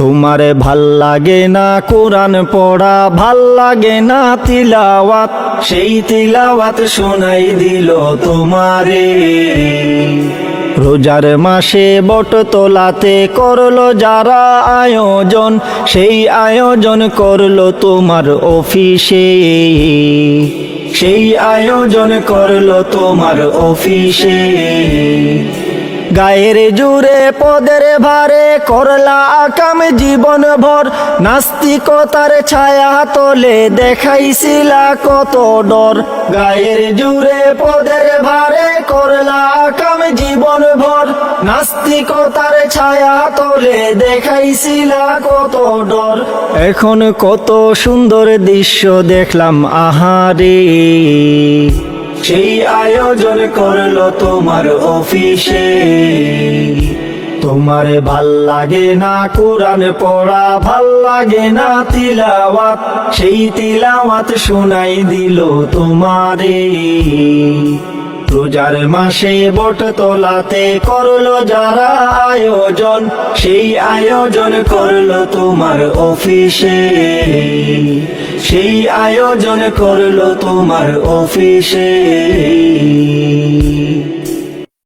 তোমার ভালো লাগে না, কোরআন পড়া, ভালো লাগে না তিলাওয়াত। সেই তিলাওয়াত শোনাই দিল তোমারে। রোজার মাসে বট তোলাতে করল যারা আয়োজন, সেই আয়োজন করল তোমার অফিসে। সেই আয়োজন করল তোমার অফিসে। গায়ের জুড়ে পদের ভারে করলা আকাম জীবন ভর নাস্তিকতার ছায়া তোলে দেখাইছিলা কত ডর। গায়ের জুড়ে পদের ভারে করলা আকাম জীবন ভর নাস্তিকতার ছায়া তোলে দেখাইছিলা কত ডর। এখন কত সুন্দর দৃশ্য দেখলাম আহারে। সেই আয়োজন করল তোমার অফিসে। তোমার ভালো লাগে না, কোরআন পড়া, ভালো লাগে না তিলাওয়াত, সেই তিলাওয়াত শোনাই দিল তোমারে। রোজার মাসে বট তোলাতে করল যারা আয়োজন, সেই আয়োজন করল তোমার অফিসে। সেই আয়োজন করল তোমার অফিসে।